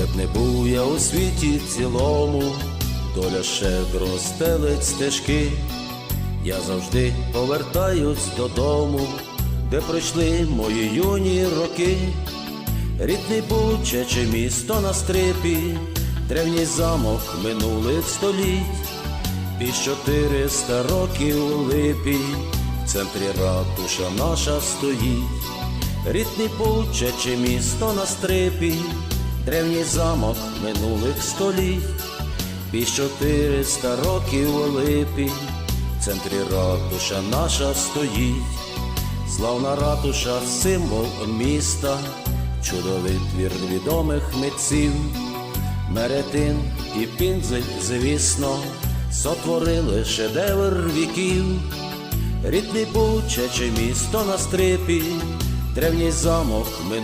Де не був я у світі цілому, доля щедро стелить стежки, я завжди повертаюсь додому, де пройшли мої юні роки, рідний бучаче місто на стрипі, древній замок минулих століть, під 400 років у липі, в центрі ратуша наша стоїть. Рідний Бучаче місто на стрипі, древній замок минулих століть, під 400 років у липі, в центрі ратуша наша стоїть, славна ратуша, символ міста, чудовий твір відомих митців, Меретин і Пінзель, звісно, сотворили шедевр віків. Рідний Бучаче місто на стрипі, древній замок